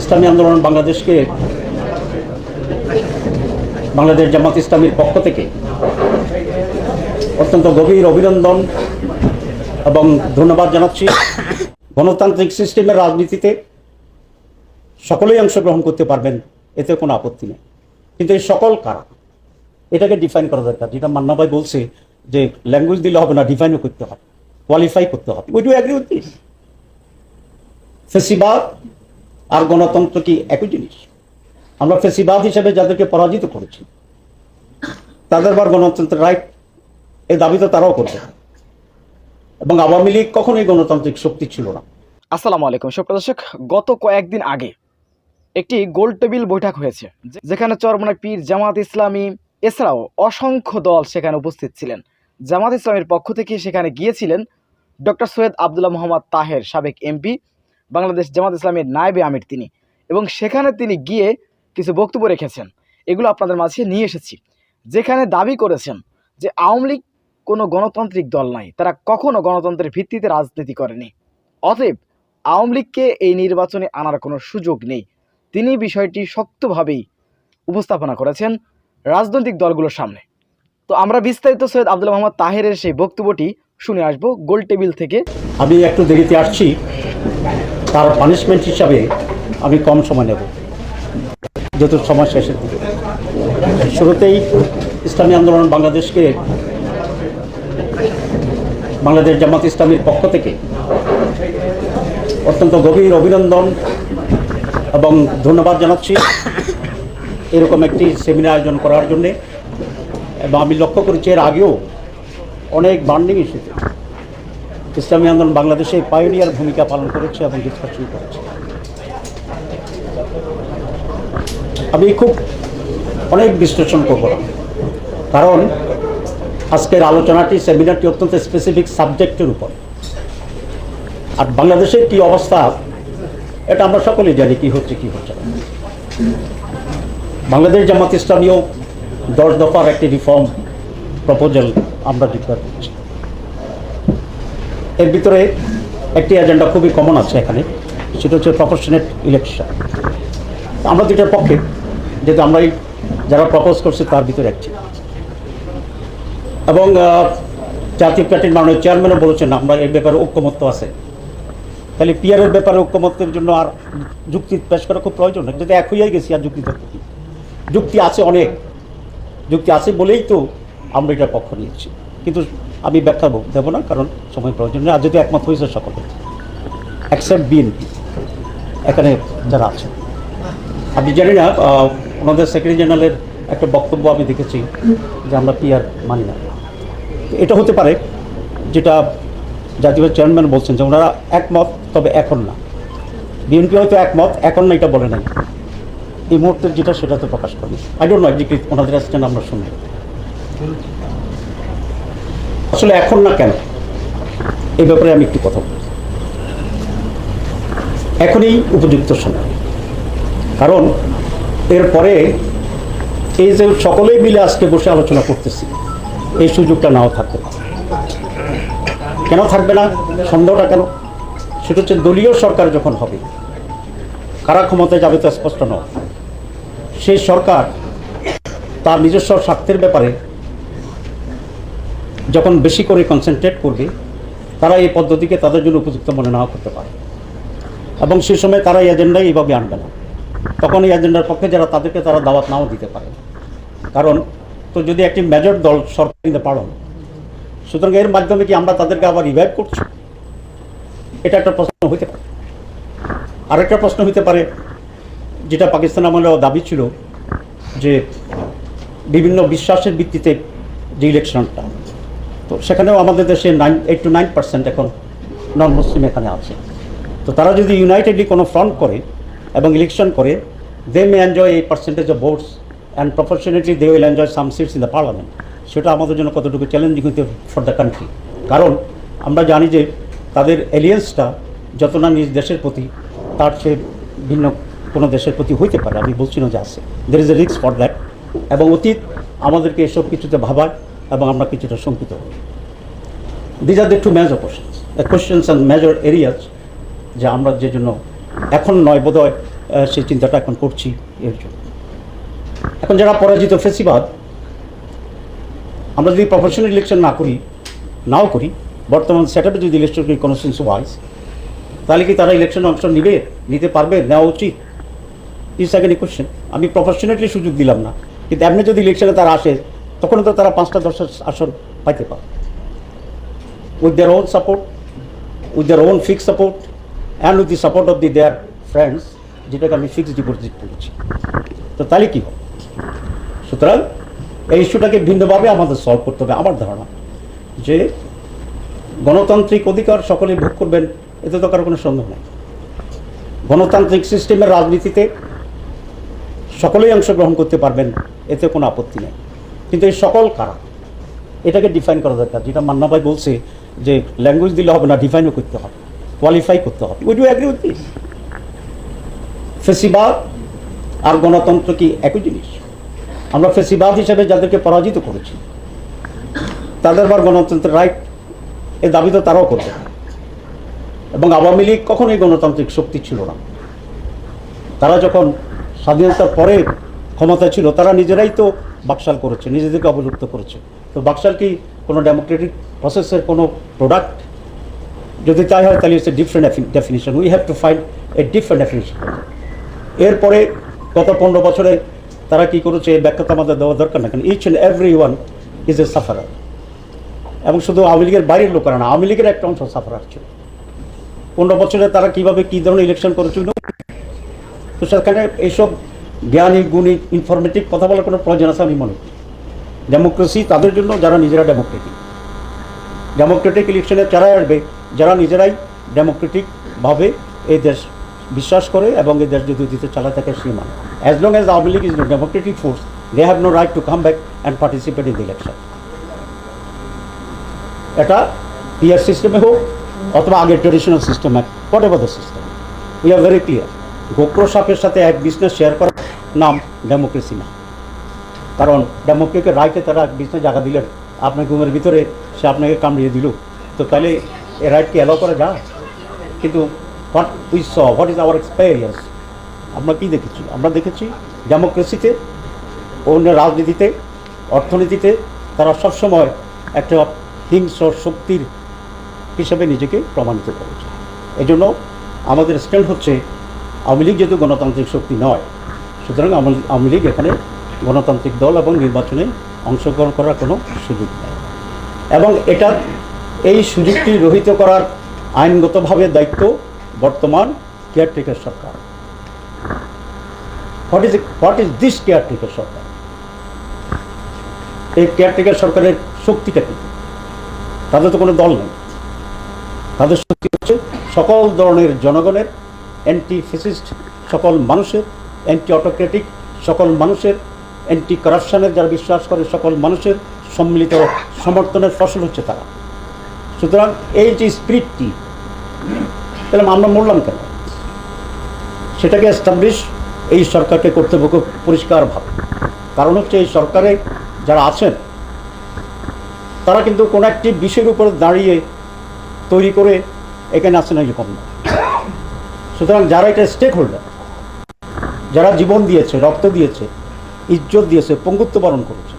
ইসলামী আন্দোলন বাংলাদেশকে বাংলাদেশ জামাত ইসলামীর পক্ষ থেকে অত্যন্ত গভীর অভিনন্দন এবং ধন্যবাদ জানাচ্ছি। গণতান্ত্রিক সিস্টেমের রাজনীতিতে সকলেই অংশগ্রহণ করতে পারবেন, এতে কোনো আপত্তি নেই। কিন্তু এই সকল কারা? এটাকে ডিফাইন করা দরকার। যেটা মান্না ভাই বলছে যে ল্যাঙ্গুয়েজ দিলে হবে না ডিফাইনও করতে হবে কোয়ালিফাই করতে হবে। We do agree with this ফেসিবাদ আর গণতন্ত্র কি একই জিনিস? আমরা ফেসিবাদ হিসেবে যাদেরকে পরাজিত করেছি, তাদের আবার গণতন্ত্রের রাইট এই দাবি তো তারাও করছে। এবং আওয়ামী লীগ কখনোই গণতান্ত্রিক শক্তি ছিল না। আসসালামু আলাইকুম, সুপ্রিয় দর্শক, গত কয়েকদিন আগে একটি গোল টেবিল বৈঠক হয়েছে, যেখানে চরমনায় পীর জামাত ইসলামী এছাড়াও অসংখ্য দল সেখানে উপস্থিত ছিলেন। জামাত ইসলামের পক্ষ থেকে সেখানে গিয়েছিলেন ডক্টর সৈয়দ আবদুল্লাহ মোহাম্মদ তাহের, সাবেক এমপি বাংলাদেশ জামাত ইসলামের নায়েবে আমির তিনি। এবং সেখানে তিনি গিয়ে কিছু বক্তব্য রেখেছেন। এগুলো আপনাদের মাঝে নিয়ে এসেছি। যেখানে দাবি করেছেন যে আওয়ামী লীগ কোনো গণতান্ত্রিক দল নাই। তারা কখনো গণতন্ত্রের ভিত্তিতে রাজনীতি করেনি। অতএব আওয়ামী লীগকে এই নির্বাচনে আনার কোনো সুযোগ নেই। তিনি বিষয়টি শক্তভাবেই উপস্থাপনা করেছেন রাজনৈতিক দলগুলোর সামনে। তো আমরা বিস্তারিত সৈয়দ আব্দুল মোহাম্মদ তাহেরের সেই বক্তব্যটি শুনে আসব গোল টেবিল থেকে। আমি একটু দেরিতে আসছি। তার পানিশমেন্ট হিসাবে আমি কম সময় নেব। যেহেতু সময় শেষের দিকে। শুরুতেই ইসলামী আন্দোলন বাংলাদেশকে, বাংলাদেশ জামাত ইসলামীর পক্ষ থেকে অত্যন্ত গভীর অভিনন্দন এবং ধন্যবাদ জানাচ্ছি এরকম একটি সেমিনার আয়োজন করার জন্যে। এবং আমি লক্ষ্য করেছি, এর আগেও অনেক বান্ডিং ইস্যুতে ইসলামী আন্দোলন বাংলাদেশে পায়োনিয়ার ভূমিকা পালন করেছে এবং ডিসকাশন করেছে। আমি খুব অনেক বিশ্লেষণ করব না। কারণ আজকের আলোচনাটি, সেমিনারটি অত্যন্ত স্পেসিফিক সাবজেক্টের উপর। আর বাংলাদেশের কি অবস্থা, এটা আমরা সকলেই জানি কি হচ্ছে কি হচ্ছে। বাংলাদেশ জামাত ইসলামীয় দশ দফার একটি রিফর্ম প্রপোজাল আমরা ডিক্লেয়ার করছি। এর ভিতরে একটি এজেন্ডা খুবই কমন আছে এখানে, সেটা হচ্ছে প্রপোর্শনেট ইলেকশন আমরা দুটার পক্ষে, যেহেতু আমরা যারা প্রপোজ করছে তার ভিতরে একটি। এবং জাতীয় পার্টির মাননীয় চেয়ারম্যানও বলেছেন, আমরা এর ব্যাপারে ঐক্যমত্য আছে। তাহলে পিয়ারের ব্যাপারে ঐক্যমত্যের জন্য আর যুক্তি পেশ করা খুব প্রয়োজন যদি এক হইয়াই গেছি আর যুক্তি যুক্তি আছে অনেক। যুক্তি আছে বলেই তো আমরা এটা পক্ষ নিয়েছি। কিন্তু আমি ব্যাখ্যা দেবো না, কারণ সময় প্রয়োজন নেই। আর যদি একমত হয়েছে সকলে অ্যাকসেপ্ট বিএনপি এখানে যারা আছে আমি জানি না ওনাদের সেক্রেটারি জেনারেলের একটা বক্তব্য আমি দেখেছি, যে আমরা পিআর মানি না। এটা হতে পারে, যেটা জাতীয় চেয়ারম্যান বলছেন, যে ওনারা একমত, তবে এখন না। বিএনপি হয়তো একমত, এখন না, এটা বলে নাই। এই মুহূর্তের যেটা সেটা তো প্রকাশ করেনি। আই ডোন্ট নো এক্সাক্টলি ওনাদের আসছেন আমরা শুনি। আসলে এখন না কেন? এই ব্যাপারে আমি একটু কথা বলি এখনই উপযুক্ত সময়। কারণ এরপরে এই যে সকলেই মিলে আজকে বসে আলোচনা করতেছি, এই সুযোগটা নাও থাকতে পারে। কেন থাকবে না? সন্দেহটা কেন? সেটা হচ্ছে দলীয় সরকার যখন হবে, কারা ক্ষমতায় যাবে তো স্পষ্ট নয়। সেই সরকার তার নিজস্ব স্বার্থের ব্যাপারে যখন বেশি করে কনসেন্ট্রেট করবে, তারা এই পদ্ধতিকে তাদের জন্য উপযুক্ত মনে নাও করতে পারে। এবং সেই সময় তারা এই এজেন্ডাই এইভাবে আনবে না। তখন এই এজেন্ডার পক্ষে যারা তাদেরকে তারা দাওয়াত নাও দিতে পারে। কারণ, তো যদি একটি মেজর দল সরকার নিতে পারো, সুতরাং এর মাধ্যমে কি আমরা তাদেরকে আবার রিভাইভ করছি? এটা একটা প্রশ্ন হইতে পারে। আরেকটা প্রশ্ন হইতে পারে, যেটা পাকিস্তান আমলেও দাবি ছিল যে বিভিন্ন বিশ্বাসের ভিত্তিতে যে ইলেকশনটা তো সেখানেও আমাদের দেশে nine eight to nine percent এখন নন মুসলিম এখানে আছে। তো তারা যদি ইউনাইটেডলি কোনো ফ্রন্ট করে এবং ইলেকশন করে they may enjoy a percentage of votes and proportionately they will enjoy some seats in the parliament সেটা আমাদের জন্য কতটুকু চ্যালেঞ্জিং হইতে ফর দ্য কান্ট্রি কারণ আমরা জানি যে তাদের এলিয়েন্সটা যত না নিজ দেশের প্রতি, তার চেয়ে ভিন্ন কোনো দেশের প্রতি হইতে পারে। আমি বলছি না যে আছে। There is a risk for that এবং অতীত আমাদেরকে এসব কিছুতে ভাবায় এবং আমরা কিছুটা শঙ্কিত হই। These are the two major questions questions and major areas যে আমরা যে জন্য এখন নয় বোধহয় সেই চিন্তাটা এখন করছি এর জন্য। এখন যারা পরাজিত ফেসিবাদ, আমরা যদি প্রফেশনাল ইলেকশন না করি, নাও করি, বর্তমান সেট আপে যদি ইলেকশন করি কনস্টেন্স ওয়াইজ তাহলে কি তারা ইলেকশনে অংশ নিবে, নিতে পারবে, নেওয়া উচিত? ইস সেকেন্ড কোশ্চেন আমি প্রফেশনালি সুযোগ দিলাম না। কিন্তু এমনি যদি ইলেকশনে তারা আসে তখন তো তারা পাঁচটা দশটা আসন পাইতে পারে। With their own support with their own fix support and with the support of the their friends যেটাকে আমি ফিক্সড ডিপোজিট করেছি তো তাহলে কী হবে? সুতরাং এই ইস্যুটাকে ভিন্নভাবে আমাদের সলভ করতে হবে। আমার ধারণা যে গণতান্ত্রিক অধিকার সকলে ভোগ করবেন, এতে তো কারও কোনো সন্দেহ নেই। গণতান্ত্রিক সিস্টেমের রাজনীতিতে সকলেই অংশগ্রহণ করতে পারবেন, এতে কোনো আপত্তি নেই। কিন্তু এই সকল কারা? এটাকে ডিফাইন করা দরকার। যেটা মান্না ভাই বলছে যে ল্যাঙ্গুয়েজ দিলে হবে না ডিফাইনও করতে হবে কোয়ালিফাই করতে হবে। Would you agree with this ফেসিবাদ আর গণতন্ত্র কি একই জিনিস? আমরা ফেসিবাদ হিসেবে যাদেরকে পরাজিত করেছি, তাদের আবার গণতন্ত্রের রাইট এ দাবি তো তারাও করবে এবং আওয়ামী লীগ কখনোই গণতান্ত্রিক শক্তি ছিল না। তারা যখন স্বাধীনতার পরে ক্ষমতা ছিল, তারা নিজেরাই তো বাকশাল করেছে, নিজেদেরকে অবলুপ্ত করেছে। তো বাকশাল কি কোনো ডেমোক্রেটিক প্রসেসের কোনো প্রোডাক্ট যদি তাই হয়, তাহলে it's a different definition we have to find a different definition এরপরে গত পনেরো বছরে তারা কি করেছে, এই ব্যাখ্যা তো আমাদের দেওয়া দরকার না, কারণ each and every one is a sufferer এবং শুধু আওয়ামী লীগের বাইরের লোকেরা না, আওয়ামী লীগের একটা অংশ সাফারার ছিল। পনেরো বছরে তারা কীভাবে কী ধরনের ইলেকশন করেছিল? তো সেখানে এইসব জ্ঞানী, গুণী ইনফরমেটিভ কথা বলার কোনো প্রয়োজন আছে আমি মনে করি। ডেমোক্রেসি তাদের জন্য যারা নিজেরা ডেমোক্রেটিক ডেমোক্রেটিক ইলেকশনে যারা আসবে, যারা নিজেরাই ডেমোক্রেটিকভাবে এই দেশ বিশ্বাস করে এবং এই দেশ যদি দিতে চালায় থাকে সেই মানে। As long as Awami League is no democratic force they have no right to come back and participate in the election এটা পিয়ার সিস্টেমে হোক অথবা আগের ট্রেডিশনাল সিস্টেমে whatever the system we are very clear গোপ্র সাপের সাথে এক বিজনেস শেয়ার করার নাম ডেমোক্রেসি না। কারণ ডেমোক্রেটিক রাইটে তারা বিজনেস জায়গা দিলেন। আপনার ঘুমের ভিতরে সে আপনাকে কামড়িয়ে দিল। তো তাহলে এ রাইটকে অ্যালাউ করা যায়? কিন্তু what we saw what is our experience আমরা কী দেখেছি? আমরা দেখেছি ডেমোক্রেসিতে অন্য রাজনীতিতে, অর্থনীতিতে তারা সবসময় একটা হিংস্র শক্তির হিসেবে নিজেকে প্রমাণিত করেছে। এই জন্য আমাদের স্ট্যান্ড হচ্ছে আওয়ামী লীগ যেহেতু গণতান্ত্রিক শক্তি নয়, সুতরাং আওয়ামী লীগ এখানে গণতান্ত্রিক দল এবং নির্বাচনে অংশগ্রহণ করার কোনো সুযোগ নেই। এবং এটা এই সুযোগটি রহিত করার আইনগতভাবে দায়িত্ব বর্তমান caretaker Sarkar. What is what is this caretaker সরকার? এই কেয়ারটেকার সরকারের শক্তিটা কী? তাদের তো কোনো দল নেই। তাদের শক্তি হচ্ছে সকল ধরনের জনগণের অ্যান্টি ফেসিস্ট সকল মানুষের অ্যান্টি অটোক্রেটিক সকল মানুষের অ্যান্টি কারাপশনের যারা বিশ্বাস করে, সকল মানুষের সম্মিলিত সমর্থনের ফসল হচ্ছে তারা। সুতরাং এই যে স্পিরিটটি তাহলে আমরা মরলাম কেন? সেটাকে এস্টাবলিশ এই সরকারকে করতে হবে খুব পরিষ্কারভাবে। কারণ হচ্ছে এই সরকারে যারা আছেন, তারা কিন্তু কোনো একটি বিষয়ের উপরে দাঁড়িয়ে তৈরি করে এখানে আসেন এরকম না সুতরাং যারা এটা স্টেক হোল্ডার যারা জীবন দিয়েছে, রক্ত দিয়েছে, ইজ্জত দিয়েছে, পঙ্গুত্ব বরণ করেছে,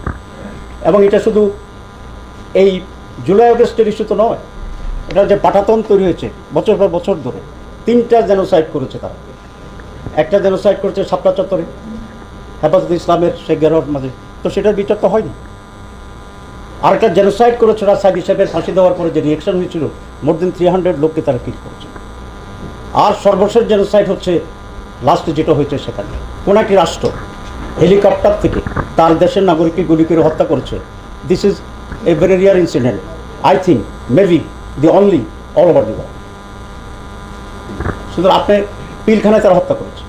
এবং এটা শুধু এই জুলাই আগস্টের ইস্যু তো নয়, এটা যে পাঠাতন তৈরি হয়েছে বছর পর বছর ধরে, তিনটা জেনোসাইড করেছে তারা। একটা জেনোসাইড করেছে শাপলা চত্বরে, হেফাজত ইসলামের শেখ গেরর মাঝে, তো সেটার বিচার তো হয়নি। আরেকটা জেনোসাইড করেছে রাজসাদ হিসেবে ফাঁসি দেওয়ার পরে যে রিয়েকশন হয়েছিল মোর দেন থ্রি হান্ড্রেড লোককে তারা কিল করেছে। আর সর্বশেষ জেনোসাইড হচ্ছে লাস্টে যেটা হয়েছে সেখানে। কোন একটি রাষ্ট্র হেলিকপ্টার থেকে তার দেশের নাগরিককে গুলি করে হত্যা করছে। This is a very rare incident I think maybe the only all over the world শুধু আপনি পিলখানায় তারা হত্যা করেছে।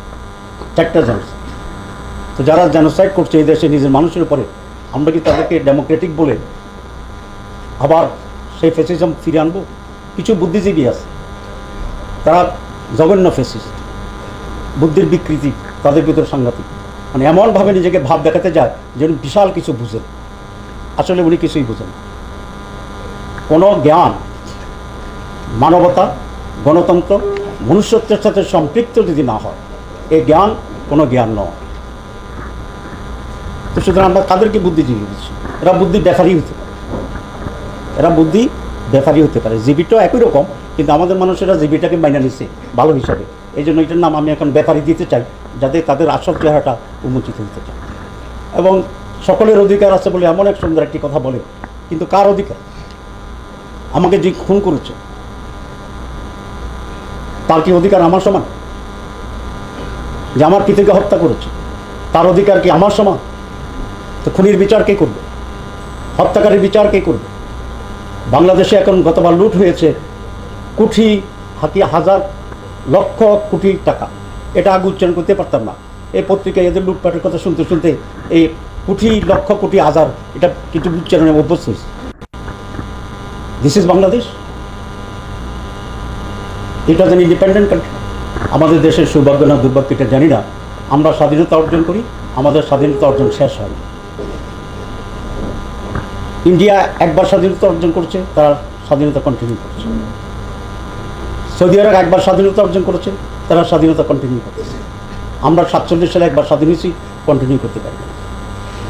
চারটা জেনোসাইড তো যারা জেনোসাইড করছে এই দেশে নিজের মানুষের উপরে, আমরা কি তাদেরকে ডেমোক্রেটিক বলে আবার সেই ফেসিজম ফিরে আনব? কিছু বুদ্ধিজীবী আছে। তারা জঘন্য ফেসিস্ট, বুদ্ধির বিকৃতি, তাদের ভিতরে সাংঘাতিক। মানে এমনভাবে নিজেকে ভাব দেখাতে যায় যে বিশাল কিছু বুঝেন। আসলে উনি কিছুই বুঝেন। কোনো জ্ঞান, মানবতা, গণতন্ত্র, মনুষ্যত্বের সাথে সম্পৃক্ত যদি না হয় এই জ্ঞান কোনো জ্ঞান নয়। তো সুতরাং আমরা কাদেরকে বুদ্ধিজীবী বলছি? এরা বুদ্ধি ব্যাপারই হতে পারে। এরা বুদ্ধি ব্যাপারই হতে পারে। জীবিটাও একই রকম, কিন্তু আমাদের মানুষেরা জীবিটাকে মাইনা নিচ্ছে ভালো হিসাবে। এই জন্য এটার নাম আমি এখন ব্যাপারী দিতে চাই, যাতে তাদের আসল চেহারাটা উন্মোচিত হতে চায়। এবং সকলের অধিকার আছে বলে এমন এক সুন্দর একটি কথা বলে, কিন্তু কার অধিকার? আমাকে যে খুন করেছে, তার কি অধিকার আমার সমান? যে আমার পিতাকে হত্যা করেছে, তার অধিকার কি আমার সমান? তো খুনির বিচার কে করবে? হত্যাকারীর বিচার কে করবে? বাংলাদেশে এখন গতবার লুট হয়েছে কোটি হাতি, হাজার লক্ষ কোটি টাকা। এটা আগে উচ্চারণ করতে পারতাম না। এই পত্রিকায় এদের লুটপাটের কথা শুনতে শুনতে এই কোটি লক্ষ কোটি হাজার, এটা কিছু উচ্চারণে অভ্যস্ত হয়েছে। দিস ইজ বাংলাদেশ এটা যেন ইন্ডিপেন্ডেন্ট কান্ট্রি আমাদের দেশের সৌভাগ্য না, দুর্ভাগ্য, এটা জানি না। আমরা স্বাধীনতা অর্জন করি, আমাদের স্বাধীনতা অর্জন শেষ হয় ইন্ডিয়া একবার স্বাধীনতা অর্জন করছে, তারা স্বাধীনতা কন্টিনিউ করছে। সৌদি আরব একবার স্বাধীনতা অর্জন করেছে, তারা স্বাধীনতা কন্টিনিউ করতেছে আমরা সাতচল্লিশ সালে একবার স্বাধীন হয়েছি কন্টিনিউ করতে পারি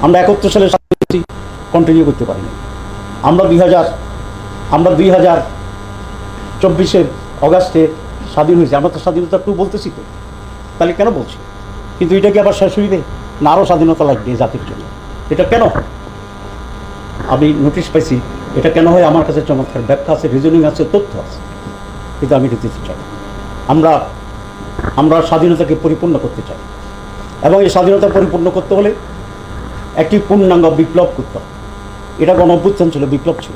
আমরা একাত্তর সালে স্বাধীন হয়েছি কন্টিনিউ করতে পারিনি। আমরা দুই হাজার, আমরা দুই হাজার চব্বিশে অগাস্টে স্বাধীন হয়েছি। আমরা তো স্বাধীনতা টু বলতেছি তো। তাহলে কেন বলছি? কিন্তু এটা কি আবার শেষ হইবে? না আরও স্বাধীনতা লাগবে জাতির জন্য। এটা কেন? হয় আমি নোটিশ পাইছি, এটা কেন হয়? আমার কাছে চমৎকার ব্যাখ্যা আছে রিজনিং আছে, তথ্য আছে। কিন্তু আমি এটা দিতে চাই আমরা আমরা স্বাধীনতাকে পরিপূর্ণ করতে চাই। এবং এই স্বাধীনতা পরিপূর্ণ করতে হলে একটি পূর্ণাঙ্গ বিপ্লব করতে হবে। এটা গণ ছিল, বিপ্লব ছিল।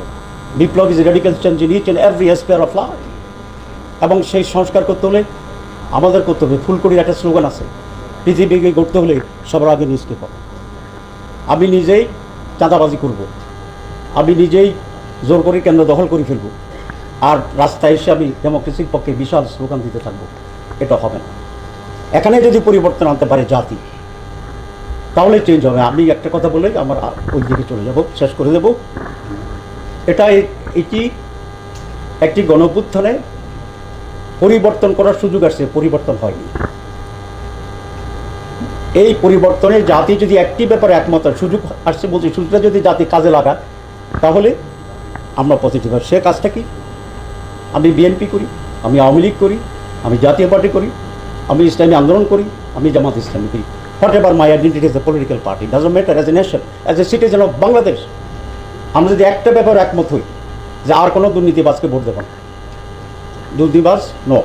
বিপ্লব is radical change in each and every aspect of life এবং সেই সংস্কার করতে হলে আমাদের করতে হবে। ফুলকড়ির একটা স্লোগান আছে, পৃথিবীকে গড়তে হলে সবার আগে নিজকে পাবো আমি নিজেই চাঁদাবাজি করব। আমি নিজেই জোর করে কেন্দ্র দখল করে ফেলব। আর রাস্তায় এসে আমি ডেমোক্রেসির পক্ষে বিশাল স্লোগান দিতে থাকব। এটা হবে না। এখানে যদি পরিবর্তন আনতে পারে জাতি, তাহলে চেঞ্জ হবে। আমি একটা কথা বলে আমার ওই দিকে চলে যাব, শেষ করে দেব। এটা এটি একটি গণপুত্থানে পরিবর্তন করার সুযোগ আসছে, পরিবর্তন হয়নি। এই পরিবর্তনে জাতি যদি একটি ব্যাপারে একমত সুযোগ আসছে বলছি, সুযোগটা যদি জাতি কাজে লাগায় তাহলে আমরা পজিটিভ হয় সে কাজটা কি? আমি বিএনপি করি, আমি আওয়ামী লীগ করি, আমি জাতীয় পার্টি করি, আমি ইসলামী আন্দোলন করি, আমি জামাত ইসলামী করি। Whatever my identity as a political party does matter as a nation as a citizen of Bangladesh আমরা যদি একটা ব্যাপার একমত হই যে আর কোনো দুর্নীতিবাজকে ভোট দেব না। দুর্নীতিবাজ নো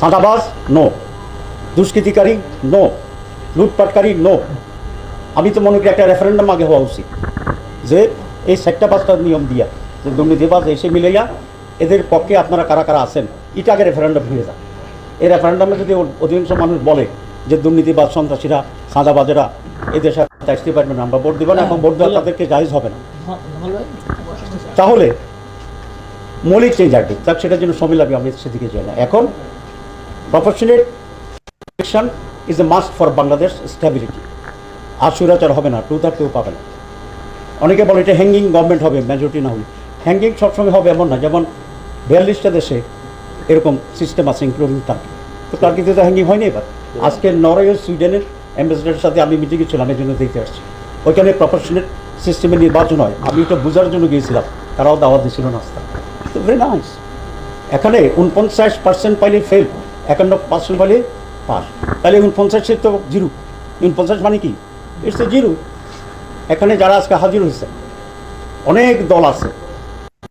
সাঁটাবাজ নো দুষ্কৃতিকারী নো লুটপাটকারী নো আমি তো মনে করি একটা রেফারেন্ডাম আগে হওয়া উচিত। যে এই চারটা পাঁচটা নিয়ম দিয়া যে দুর্নীতিবাজ এসে মিলাইয়া এদের পক্ষে আপনারা কারা কারা আছেন, এটা আগে রেফারেন্ডাম হয়ে যায় এই রেফারেন্ডামে যদি অধিকাংশ মানুষ বলে যে দুর্নীতিবাজ সন্ত্রাসীরা, সাদাবাজেরা এদের সাথে আসতে পারবে না আমরা ভোট দেবো না এবং ভোট দেওয়া তাদেরকে জায়জ হবে না। তাহলে মৌলিক চেঞ্জ আসবে তার সেটার জন্য সময় আমি সেদিকে যাই না। এখন proportionate election is a must for Bangladesh stability আর সুরাচার হবে না, টু থার্ড কেউ পাবে না। অনেকে বলে এটা হ্যাঙ্গিং গভর্নমেন্ট হবে মেজরিটি না হলে। হ্যাঙ্গিং সবসময় হবে এমন না যেমন বিয়াল্লিশটা দেশে এরকম সিস্টেম আছে ইনক্লুডিং টার্কি তো টার্কিতে তো হ্যাঙ্গিং হয়নি এবার। আজকে নরওয়ে সুইডেনের অ্যাম্বাসেডারের সাথে আমি মিটিংয়ে ছিলাম এই জন্য দেখতে আসছি। ওইখানে প্রফেশনাল সিস্টেমে নির্বাচন হয়। আমি ওটা বোঝার জন্য গিয়েছিলাম তারাও দাওয়াত দিয়েছিল নাস্তা। তো ভেরি নাইস এখানে উনপঞ্চাশ পার্সেন্ট পাইলে ফেল একান্ন পার্সেন্ট পাইলে পাস। তাহলে উনপঞ্চাশে তো জিরো। উনপঞ্চাশ মানে কি? ইটস এ জিরো এখানে যারা আজকে হাজির হয়েছে, অনেক দল আছে,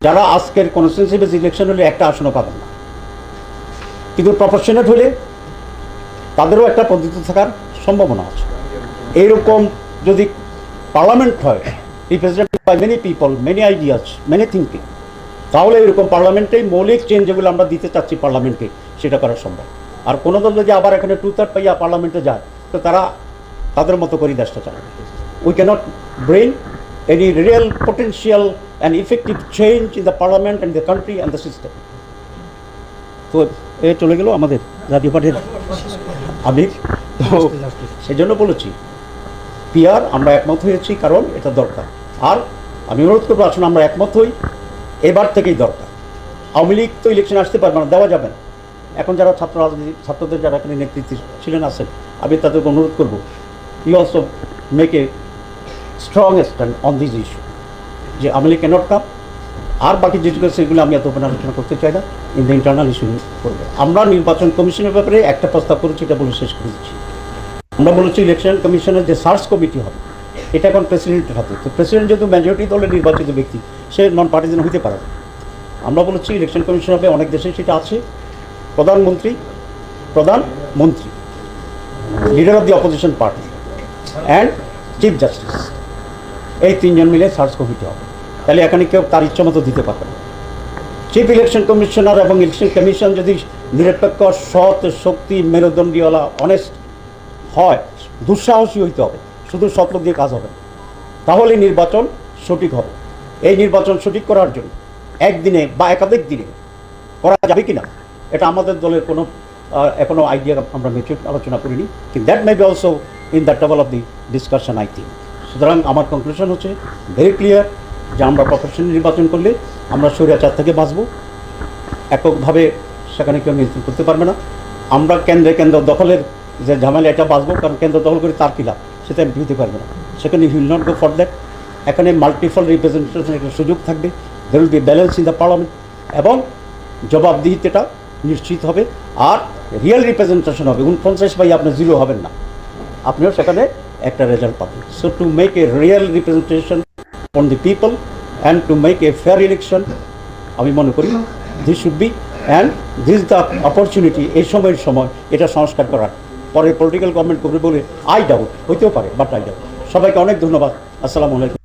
যারা আজকের কনস্টিটিউন্সি ইলেকশন হলে একটা আসনও পাবেন না। কিন্তু প্রফেশনেট হলে তাদেরও একটা পদ্ধতি থাকার সম্ভাবনা আছে। এইরকম যদি পার্লামেন্ট হয় represent by many people many ideas many thinking তাহলে এরকম পার্লামেন্টেই মৌলিক চেঞ্জ যেগুলো আমরা দিতে চাচ্ছি পার্লামেন্টে সেটা করা সম্ভব। আর কোনো দল যদি আবার এখানে টু থার্ড পাইয়া পার্লামেন্টে যায়, তো তারা তাদের মতো করে দেশটা চালাবে। We cannot bring any real potential and effective change in the parliament and the country and the system. তো এ চলে গেল আমাদের জাতীয় পার্টির আমির। তো সেই জন্য বলেছি পিয়ার আমরা একমত হয়েছি কারণ এটা দরকার। আর আমি অনুরোধ করব, আসুন আমরা একমত হই, এবার থেকেই দরকার। আওয়ামী লীগ তো ইলেকশন আসতে পারবে না, দেওয়া যাবে না। এখন যারা ছাত্র রাজনীতি ছাত্রদের যারা এখানে নেতৃত্বে ছিলেন আছেন, আমি তাদেরকে অনুরোধ করব you also make a strong stand on this issue যে আমলি ক্যানট কাম আর বাকি যেগুলো, সেগুলো আমি এত আলোচনা করতে চাই না ইন দ্য ইন্টারনাল ইস্যু করবে। আমরা নির্বাচন কমিশনের ব্যাপারে একটা প্রস্তাব করেছি, এটা বলে শেষ করে দিচ্ছি। আমরা বলেছি ইলেকশন কমিশনের যে সার্চ কমিটি হবে, এটা এখন প্রেসিডেন্টের হাতে। তো প্রেসিডেন্ট যেহেতু মেজরিটি দলের নির্বাচিত ব্যক্তি, সে নন পার্টিজেন হইতে পারে। আমরা বলেছি ইলেকশন কমিশন হবে অনেক দেশে সেটা আছে। প্রধানমন্ত্রী প্রধানমন্ত্রী leader of the opposition party and chief justice এই তিনজন মিলে সার্চ কমিটি হবে। তাহলে এখানে কেউ তার ইচ্ছা মতো দিতে পারবে না। চিফ ইলেকশন কমিশনার এবং ইলেকশন কমিশন যদি নিরপেক্ষ সৎ শক্তি মেরুদণ্ডীওয়ালা অনেস্ট হয় দুঃসাহসী হইতে হবে। শুধু লোক দিয়ে কাজ হবে। তাহলে নির্বাচন সঠিক হবে। এই নির্বাচন সঠিক করার জন্য একদিনে বা একাধিক দিনে করা যাবে কি না এটা আমাদের দলের কোনো আহ, এখনও আইডিয়া আমরা মেচুর আলোচনা করিনি। That may be also in the table of the discussion I think সুতরাং আমার কনক্লুশন হচ্ছে ভেরি ক্লিয়ার যে আমরা প্রফেশনাল নির্বাচন করলে আমরা স্বৈরাচার থেকে বাঁচবো। এককভাবে সেখানে কেউ নিয়ন্ত্রণ করতে পারবে না। আমরা কেন্দ্রে কেন্দ্র দখলের যে ঝামেলা এটা বাঁচবো, কারণ কেন্দ্র দখল করে তার কী লাভ? সেটা এমপি হতে পারবে না। সেখানে will not go for that এখানে মাল্টিপল রিপ্রেজেন্টেশন একটা সুযোগ থাকবে। There will be balance in the parliament এবং জবাবদিহিতেটা নিশ্চিত হবে। আর রিয়েল রিপ্রেজেন্টেশন হবে। উনপঞ্চাশ বাই আপনি জিরো হবেন না। আপনিও সেখানে একটা রেজাল্ট পাবেন। So to make a real representation on the people and to make a fair election আমি মনে করি this should be and this the opportunity এই সময়ের সময় এটা সংস্কার করার। পরে পলিটিক্যাল গভর্নমেন্ট করবে বলে আই ডাউট হইতেও পারে বাট আই ডাউট সবাইকে অনেক ধন্যবাদ। আসসালামু আলাইকুম।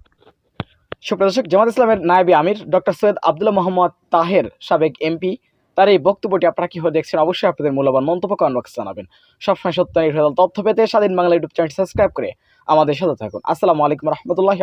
সুপ্রদর্শক জামাত ইসলামের নায়েবি আমির, ডক্টর সৈয়দ আবদুল্লাহ মোহাম্মদ তাহের সাবেক এমপি তার এই বক্তব্যটি আপনারা কীভাবে দেখছেন অবশ্যই আপনাদের মূল্যবান মন্তব্য কমেন্ট বক্সে জানাবেন। সবসময় সত্য নির্ভেজাল তথ্য পেতে স্বাধীন বাংলা ইউটিউব চ্যানেল সাবস্ক্রাইব করে আমাদের সাথে থাকুন। আসসালামু আলাইকুম রহমতুল্লাহ